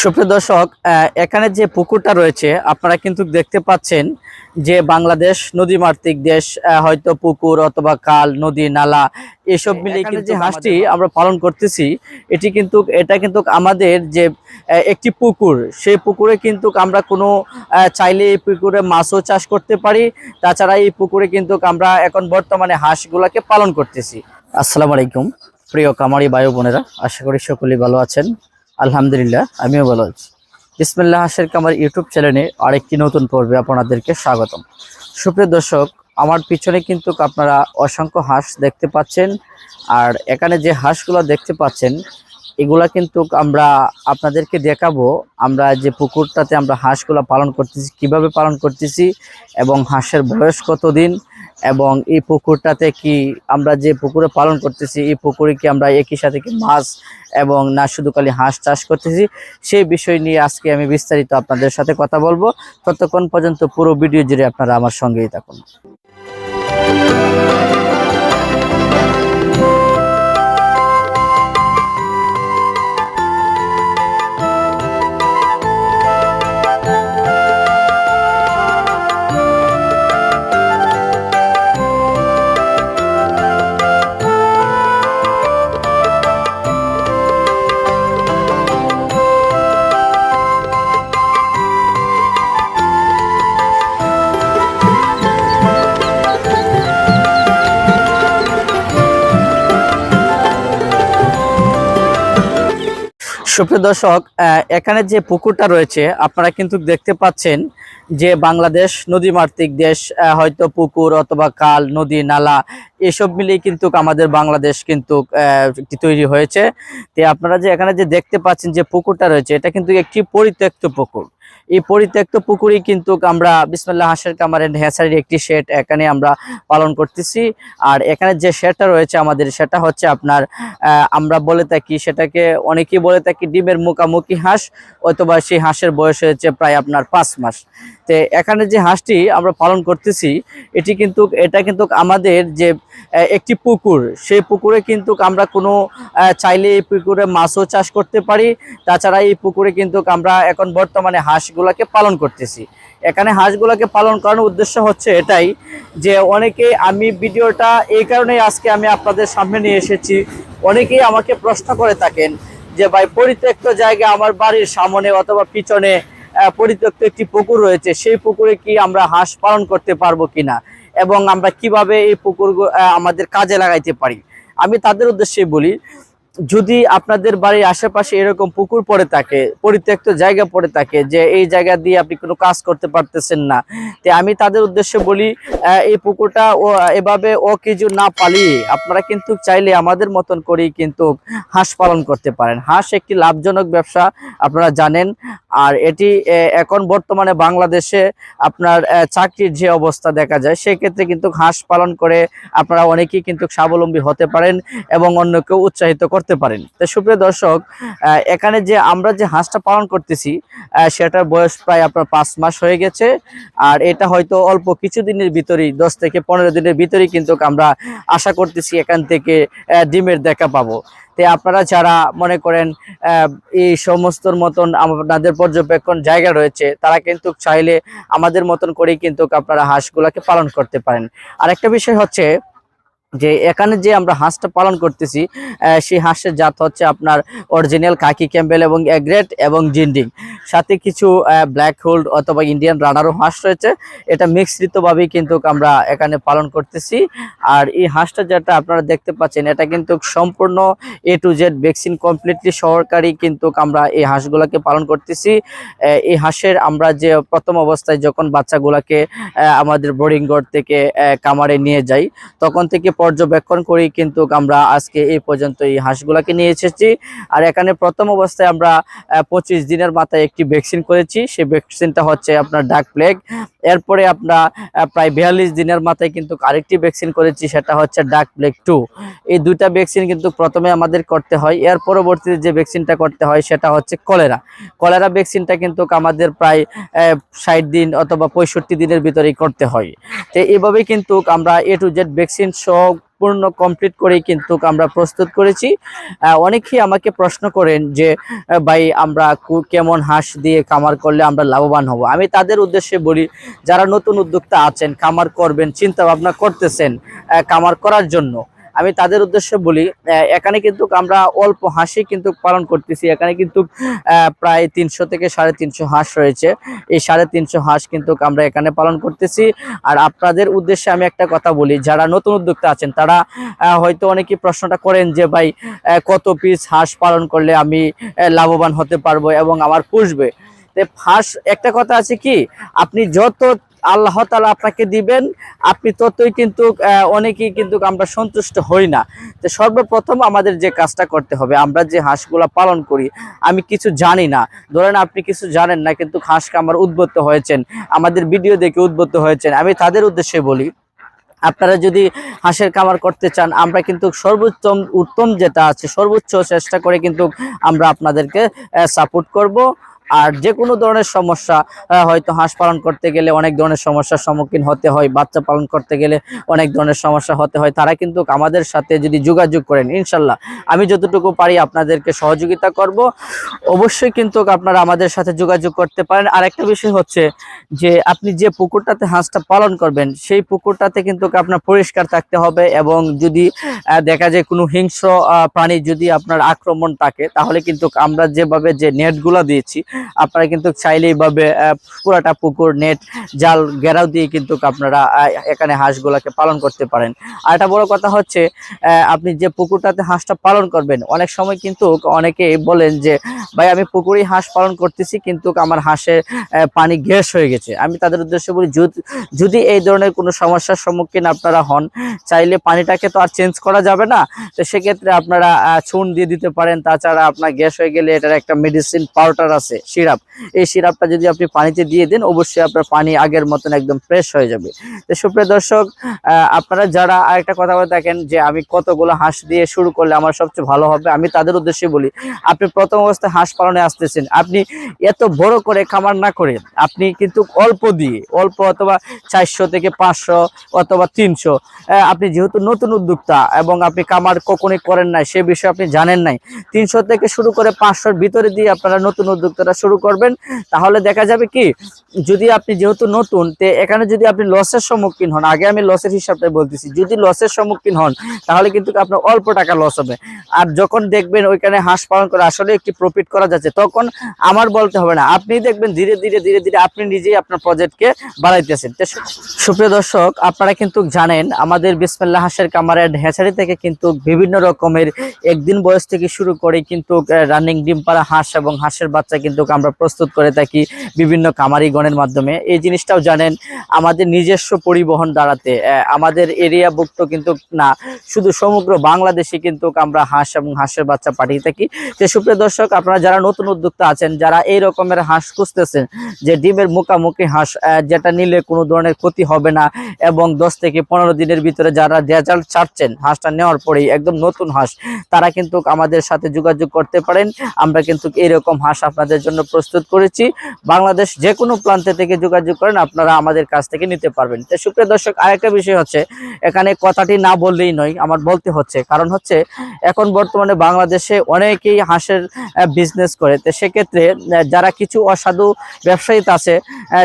সুপ্রিয় দর্শক এখানে যে পুকুরটা রয়েছে আপনারা কিন্তু দেখতে পাচ্ছেন যে বাংলাদেশ নদীমাতৃক দেশ হয়তো পুকুর অথবা খাল নদী নালা এসব মিলে কিন্তু যে হাঁসটি আমরা পালন করতেছি এটি কিন্তু এটা কিন্তু আমাদের যে একটি পুকুর সেই পুকুরে কিন্তু আমরা কোনো আহ, চাইলে এই পুকুরে মাছও চাষ করতে পারি তাছাড়া এই পুকুরে কিন্তু আমরা এখন বর্তমানে হাঁসগুলাকে পালন করতেছি। আসসালামু আলাইকুম প্রিয় কামারি বায়ু বোনেরা আশা করি সকলেই ভালো আছেন। আলহামদুলিল্লাহ, আমিও ভালো আছি। বিসমিল্লাহ হাসের কামার ইউটিউব চ্যানেলে আরেকটি নতুন পর্বে আপনাদেরকে স্বাগতম। সুপ্রিয় দর্শক, আমার পিছনে কিন্তু আপনারা অসংখ্য হাঁস দেখতে পাচ্ছেন, আর এখানে যে হাঁসগুলো দেখতে পাচ্ছেন, এগুলা কিন্তু আমরা আপনাদেরকে দেখাবো, আমরা যে পুকুরটাতে আমরা হাঁসগুলো পালন করতেছি, কীভাবে পালন করতেছি, এবং হাঁসের বয়স কতদিন এবং এই পুকুরটাতে কি আমরা যে পুকুরে পালন করতেছি, এই পুকুরে কি আমরা একই সাথে কি মাছ এবং না শুধু খালি হাঁস চাষ করতেছি? সেই বিষয় নিয়ে আজকে আমি বিস্তারিত আপনাদের সাথে কথা বলব। ততক্ষণ পর্যন্ত পুরো ভিডিও জুড়ে আপনারা আমার সঙ্গেই থাকুন। সুপ্রিয় দর্শক এখানে যে পুকুরটা রয়েছে, আপনারা কিন্তু দেখতে পাচ্ছেন যে বাংলাদেশ নদীমাতৃক দেশ হয়তো পুকুর অথবা কাল নদী, নালা, এসব মিলিয়ে কিন্তু আমাদের বাংলাদেশ কিন্তু তৈরি হয়েছে। তো আপনারা যে এখানে যে দেখতে পাচ্ছেন যে পুকুরটা রয়েছে, এটা কিন্তু একটি পরিত্যক্ত পুকুর। এই পরিত্যক্ত পুকুরই কিন্তু আমরা বিসমিল্লাহ হাঁসের কামারের হ্যাঁসারির একটি শেড এখানে আমরা পালন করতেছি। আর এখানে যে শেডটা রয়েছে আমাদের, সেটা হচ্ছে আপনার আমরা বলে থাকি সেটাকে, অনেকেই বলে থাকি ডিমের মুখামুখি হাঁস, অথবা সেই হাঁসের বয়স হয়েছে প্রায় আপনার পাঁচ মাস। তো এখানে যে হাঁসটি আমরা পালন করতেছি, এটি কিন্তু, এটা কিন্তু আমাদের যে একটি পুকুর, সেই পুকুরে কিন্তু আমরা কোনো চাইলে এই পুকুরে মাছও চাষ করতে পারি। তাছাড়া এই পুকুরে কিন্তু আমরা এখন বর্তমানে হাঁসগুলাকে পালন করতেছি। এখানে হাঁসগুলাকে পালন করানোর উদ্দেশ্য হচ্ছে এটাই যে অনেকে আমি ভিডিওটা এই কারণেই আজকে আমি আপনাদের সামনে নিয়ে এসেছি। অনেকেই আমাকে প্রশ্ন করে থাকেন যে, ভাই, পরিত্যক্ত জায়গা আমার বাড়ির সামনে অথবা পিছনে পরিত্যক্ত একটি পুকুর রয়েছে, সেই পুকুরে কি আমরা হাঁস পালন করতে পারব কিনা? এবং আমরা কীভাবে এই পুকুর আমাদের কাজে লাগাইতে পারি? আমি তাদের উদ্দেশ্যে বলি যদি আপনাদের বাড়ির আশেপাশে এরকম পুকুর পড়ে থাকে, পরিত্যক্ত জায়গা পড়ে থাকে যে এই জায়গা দিয়ে আপনি কোনো কাজ করতে পারতেছেন না, তো আমি তাদের উদ্দেশ্যে বলি এই পুকুরটা ও, এভাবে ও কিছু না পালিয়ে আপনারা কিন্তু চাইলে আমাদের মতন করেই কিন্তু হাঁস পালন করতে পারেন। হাঁস একটি লাভজনক ব্যবসা, আপনারা জানেন। আর এটি এখন বর্তমানে বাংলাদেশে আপনার চাকরির যে অবস্থা দেখা যায়, সেক্ষেত্রে কিন্তু হাঁস পালন করে আপনারা অনেকেই কিন্তু স্বাবলম্বী হতে পারেন এবং অন্যকে উৎসাহিত করতে পারেন। তো সুপ্রিয় দর্শক এখানে যে আমরা যে হাঁসটা পালন করতেছি সেটার বয়স প্রায় আপনার পাঁচ মাস হয়ে গেছে। আর এটা হয়তো অল্প কিছু দিনের ভিতরেই, দশ থেকে পনেরো দিনের ভিতরেই কিন্তু আমরা আশা করতেছি এখান থেকে ডিমের দেখা পাবো। তো আপনারা যারা মনে করেন এই সমস্তর মতন আপনাদের পর্যবেক্ষণ জায়গা রয়েছে, তারা কিন্তু চাইলে আমাদের মতন করেই কিন্তু আপনারা হাঁসগুলাকে পালন করতে পারেন। আর একটা বিষয় হচ্ছে যে এখানে যে আমরা হাঁসটা পালন করতেছি সেই হাঁসের জাত হচ্ছে আপনার অরিজিনাল কাকি ক্যাম্বেল এবং এগ্রেট এবং জিন্ডিং। সাথে কিছু ব্ল্যাক হোল্ড অথবা ইন্ডিয়ান রানারও হাঁস রয়েছে। এটা মিশ্রিতভাবেই কিন্তু আমরা এখানে পালন করতেছি। আর এই হাঁসটা যেটা আপনারা দেখতে পাচ্ছেন, এটা কিন্তু সম্পূর্ণ A to Z vaccine completely সহকারী কিন্তু আমরা এই হাঁসগুলোকে পালন করতেছি। এই হাঁসের আমরা যে প্রথম অবস্থায় যখন বাচ্চাগুলোকে আমাদের বোর্ডিং ঘর থেকে কামারে নিয়ে যাই, তখন থেকে পর্যবেক্ষণ করেই কিন্তু আমরা আজকে এই পর্যন্ত এই হাঁসগুলাকে নিয়ে এসেছি। আর এখানে প্রথম অবস্থায় আমরা পঁচিশ দিনের মাথায় একটি ভ্যাকসিন করেছি। সেই ভ্যাকসিনটা হচ্ছে আপনার ডাক প্লেগ। এরপরে আমরা প্রায় বিয়াল্লিশ দিনের মাথায় কিন্তু আরেকটি ভ্যাকসিন করেছি, সেটা হচ্ছে ডাক প্লেগ টু। এই দুইটা ভ্যাকসিন কিন্তু প্রথমে আমাদের করতে হয়। এর পরবর্তীতে যে ভ্যাকসিনটা করতে হয়, সেটা হচ্ছে কলেরা। কলেরা ভ্যাকসিনটা কিন্তু আমাদের প্রায় ষাট দিন অথবা পঁয়ষট্টি দিনের ভিতরেই করতে হয়। তো এইভাবেই কিন্তু আমরা এ টু জেড ভ্যাকসিন সহ পূর্ণ কমপ্লিট করেই কিন্তু আমরা প্রস্তুত করেছি। অনেকেই আমাকে প্রশ্ন করেন যে ভাই, আমরা কেমন হাঁস দিয়ে কামার করলে আমরা লাভবান হব? আমি তাদের উদ্দেশ্যে বলি, যারা নতুন উদ্যোক্তা আছেন কামার করবেন চিন্তা ভাবনা করতেছেন কামার করার জন্য আমি তাদের উদ্দেশ্যে বলি এখানে কিন্তু আমরা অল্প হাঁসই কিন্তু পালন করতেছি। এখানে কিন্তু প্রায় তিনশো থেকে সাড়ে তিনশো হাঁস রয়েছে। এই সাড়ে তিনশো হাঁস কিন্তু আমরা এখানে পালন করতেছি। আর আপনাদের উদ্দেশ্যে আমি একটা কথা বলি, যারা নতুন উদ্যোক্তা আছেন, তারা হয়তো অনেকেই প্রশ্নটা করেন যে, ভাই কত পিস হাঁস পালন করলে আমি লাভবান হতে পারব এবং আমার পুষবে? হাঁস, একটা কথা আছে কি, আপনি যত আল্লাহ তালা আপনাকে দিবেন। আপনি ততই কিন্তু অনেকেই কিন্তু আমরা সন্তুষ্ট হই না। তো সর্বপ্রথম আমাদের যে কাজটা করতে হবে, আমরা যে হাঁসগুলা পালন করি, আমি কিছু জানি না। ধরেন আপনি কিছু জানেন না, কিন্তু হাঁস কামার উদ্বুদ্ধ হয়েছেন, আমাদের ভিডিও দেখে উদ্বুদ্ধ হয়েছেন, আমি তাদের উদ্দেশ্যে বলি, আপনারা যদি হাঁসের খামার করতে চান, আমরা কিন্তু সর্বোত্তম উত্তম যেটা আছে, সর্বোচ্চ চেষ্টা করে কিন্তু আমরা আপনাদেরকে সাপোর্ট করব। আর যে কোনো ধরনের সমস্যা হয়তো হাঁস পালন করতে গেলে অনেক ধরনের সমস্যার সম্মুখীন হতে হয়, বাচ্চা পালন করতে গেলে অনেক ধরনের সমস্যা হতে হয়। তারা কিন্তু আমাদের সাথে যদি যোগাযোগ করেন, ইনশাল্লাহ। আমি যতটুকু পারি আপনাদেরকে সহযোগিতা করব। অবশ্যই কিন্তু আপনারা আমাদের সাথে যোগাযোগ করতে পারেন। আর একটা বিষয় হচ্ছে যে, আপনি যে পুকুরটাতে হাঁসটা পালন করবেন, সেই পুকুরটাতে কিন্তু আপনার পরিষ্কার থাকতে হবে এবং যদি দেখা যায় কোনো হিংস্র প্রাণী যদি আপনার আক্রমণ থাকে, তাহলে কিন্তু আমরা যেভাবে যে নেটগুলো দিয়েছি আপনারা কিন্তু চাইলে এইভাবে আহ, পুরাটা পুকুর নেট জাল ঘেরাও দিয়ে কিন্তু আপনারা এখানে হাঁসগুলাকে পালন করতে পারেন। আর একটা বড় কথা হচ্ছে আপনি যে পুকুরটাতে হাঁসটা পালন করবেন অনেক সময় কিন্তু অনেকে বলেন যে ভাই আমি পুকুরে হাঁস পালন করতেছি কিন্তু আমার হাঁসের পানি গ্যাস হয়ে গেছে। আমি তাদের উদ্দেশ্যে বলি যদি- এই ধরনের কোনো সমস্যার সম্মুখীন আপনারা হন চাইলে পানিটাকে তো আর চেঞ্জ করা যাবে না। তো সেক্ষেত্রে আপনারা চুন দিয়ে দিতে পারেন। তাছাড়া আপনার গ্যাস হয়ে গেলে এটার একটা মেডিসিন পাউডার আছে। সিরাপ। এই সিরাপটা যদি আপনি পানিতে দিয়ে দেন, অবশ্যই আপনার পানি আগের মতন একদম ফ্রেশ হয়ে যাবে। তো সুপ্রিয় দর্শক আপনারা যারা আরেকটা কথা বলে থাকেন যে আমি কতগুলো হাঁস দিয়ে শুরু করলে আমার সবচেয়ে ভালো হবে, আমি তাদের উদ্দেশ্যে বলি, আপনি প্রথম অবস্থায় হাঁস পালনে আসতেছেন। আপনি এত বড় করে খামার না করে, আপনি কিন্তু অল্প দিয়ে, অল্প অথবা চারশো থেকে পাঁচশো অথবা তিনশো আপনি যেহেতু নতুন উদ্যোক্তা এবং আপনি কামার কখনই করেন নাই, সে বিষয়ে আপনি জানেন নাই, তিনশো থেকে শুরু করে পাঁচশোর ভিতরে দিয়ে আপনারা নতুন উদ্যোক্তারা শুরু করবেন, তাহলে দেখা যাবে কি, যদি আপনি যেহেতু নতুন, তে এখানে যদি আপনি লসের সম্মুখীন হন, আগে আমি লসের হিসাবটা বলতেছি, যদি লসের সম্মুখীন হন, তাহলে কিন্তু আপনার অল্প টাকা লস হবে। আর যখন দেখবেন ওইখানে হাঁস পালন করে আসলে একটি প্রফিট করা যাচ্ছে, তখন আমার বলতে হবে না, আপনি দেখবেন ধীরে ধীরে ধীরে ধীরে আপনি নিজেই আপনার প্রজেক্টকে বাড়াইতেছেন। সুপ্রিয় দর্শক, আপনারা কিন্তু জানেন, আমাদের বিসমিল্লাহ হাঁসের কামারের হ্যাচারি থেকে কিন্তু বিভিন্ন রকমের একদিন বয়স থেকে শুরু করে কিন্তু রানিং ডিম পাড়া হাঁস এবং হাঁসের বাচ্চা কিন্তু আমরা প্রস্তুত করে থাকি বিভিন্ন কামারিগণের মাধ্যমে। এই জিনিসটাও জানেন, আমাদের নিজস্ব পরিবহন দাঁড়াতে আমাদের এরিয়া ভুক্ত কিন্তু না, শুধু সমগ্র বাংলাদেশে কিন্তু আমরা হাঁস এবং হাঁসের বাচ্চা পাঠিয়ে থাকি। যে সুপ্রিয় দর্শক, আপনারা যারা নতুন উদ্যোক্তা আছেন, যারা এই রকমের হাঁস খুঁজতেছেন, যে ডিমের মুখামুখি হাঁস যেটা নিলে কোনো ধরনের ক্ষতি হবে না, এবং দশ থেকে পনেরো দিনের ভিতরে যারা রেজাল্ট চাচ্ছেন হাঁসটা নেওয়ার পরেই একদম নতুন হাঁস, তারা কিন্তু আমাদের সাথে যোগাযোগ করতে পারেন। আমরা কিন্তু এইরকম হাঁস আপনাদের জন্য প্রস্তুত করেছি। বাংলাদেশ যে কোনো প্রান্তে থেকে যোগাযোগ করেন, আপনারা আমাদের কাছ থেকে নিতে পারবেন। তো সুপ্রিয় দর্শক, আরেকটা বিষয় হচ্ছে, এখানে কথাটি না বললেই নয়, আমার বলতে হচ্ছে। কারণ হচ্ছে, এখন বর্তমানে বাংলাদেশে অনেকেই হাঁসের বিজনেস করে। তো সেক্ষেত্রে যারা কিছু অসাধু ব্যবসায়ী আছে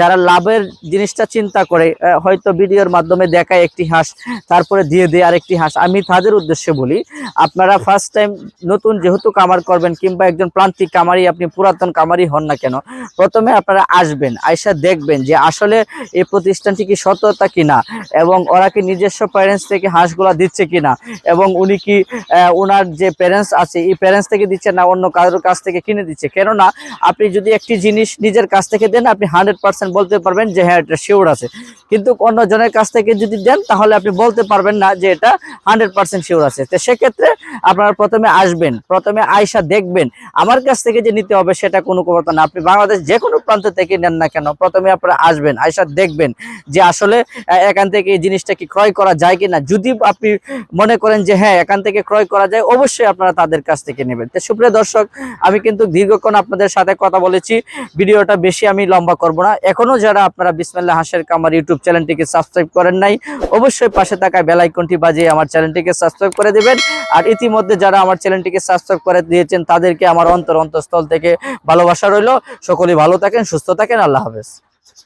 যারা লাভের জিনিসটা চিন্তা করে হয়তো ভিডিওর মাধ্যমে দেখায় একটি হাঁস, তারপরে দিয়ে দেয় আরেকটি হাঁস। আমি তাদের উদ্দেশ্যে বলি, আপনারা ফার্স্ট টাইম নতুন যেহেতু কামার করবেন, কিংবা একজন প্রান্তিক কামারি আপনি পুরাতন কামারি হন না কেন, প্রথমে আপনারা আসবেন, আইসা দেখবেন যে আসলে এই প্রতিষ্ঠানটি কি সততা কিনা এবং ওরা কি নিজস্ব প্যারেন্টস থেকে হাঁসগুলা দিচ্ছে কিনা এবং উনি কি ওনার যে প্যারেন্টস আছে, এই প্যারেন্টস থেকে দিচ্ছে না অন্য কারোর কাছ থেকে কিনে দিচ্ছে? কেননা আপনি যদি একটি জিনিস নিজের কাছ থেকে দেন, আপনি হান্ড্রেড পার্সেন্ট বলতে পারবেন যে হ্যাঁ এটা শিওর আছে। কিন্তু অন্য জনের কাছ থেকে যদি দেন, তাহলে আপনি বলতে পারবেন না যে এটা হান্ড্রেড পার্সেন্ট শিওর আছে। তো সেক্ষেত্রে আপনারা প্রথমে আসবেন, প্রথমে আয়সা দেখবেন। আমার কাছ থেকে যে নিতে হবে, সেটা কোনো কথা না। আপনি বাংলাদেশ যে কোনো প্রান্ত থেকে নেন না কেন, প্রথমে আপনারা আসবেন, আইসা দেখবেন যে আসলে এখান থেকে এই জিনিসটা কি ক্রয় করা যায় কিনা। যদি আপনি মনে করেন যে হ্যাঁ এখান থেকে ক্রয় করা যায়, অবশ্যই আপনারা তাদের কাছ থেকে নেবেন। তো সুপ্রিয় দর্শক, আমি কিন্তু দীর্ঘক্ষণ আপনাদের সাথে কথা বলেছি, ভিডিওটা বেশি আমি লম্বা করব না। এখনও যারা আপনারা বিসমিল্লাহ হাসের কামার ইউটিউব চ্যানেলটিকে সাবস্ক্রাইব করেন নাই, অবশ্যই পাশে থাকা বেল আইকনটি বাজিয়ে আমার চ্যানেলটিকে সাবস্ক্রাইব করে দিবেন। আর ইতিমধ্যে যারা আমার চ্যানেলটিকে সাবস্ক্রাইব করে দিয়েছেন, তাদেরকে আমার অন্তর অন্তঃস্থল থেকে ভালোবাসা রইল। সকলেই ভালো থাকেন সুস্থ থাকেন আল্লাহ হাফেজ।